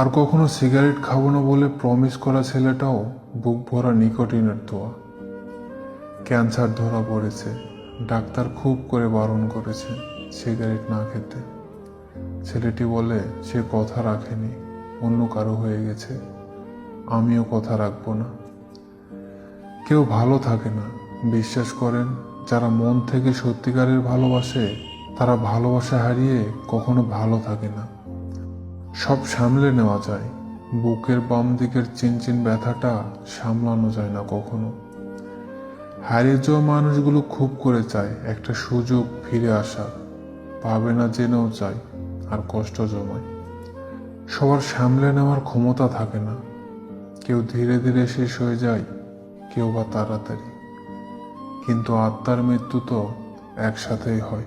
আর কখনো সিগারেট খাব না বলে প্রমিস করা ছেলেটাও বুক ভরা নিকোটিনের দোয়া। ক্যান্সার ধরা পড়েছে, ডাক্তার খুব করে বারণ করেছে সিগারেট না খেতে। ছেলেটি বলে, সে কথা রাখেনি, অন্য কারও হয়ে গেছে, আমিও কথা রাখব না। কেউ ভালো থাকে না, বিশ্বাস করেন, যারা মন থেকে সত্যিকারের ভালোবাসে, তারা ভালোবাসা হারিয়ে কখনো ভালো থাকে না। সব সামলে নেওয়া যায়। বুকের বাম দিকের চিনচিন ব্যথাটা সামলানো যায় না কখনো। হারিয়ে যাওয়া মানুষগুলো খুব করে চায় একটা সুযোগ ফিরে আসা। পাবে না জেনেও চায়, আর কষ্ট জমায়। সবার সামলে নেওয়ার ক্ষমতা থাকে না। কেউ ধীরে ধীরে শেষ হয়ে যায়, কেউ বা তাড়াতাড়ি। কিন্তু আত্মার মৃত্যু তো একসাথেই হয়।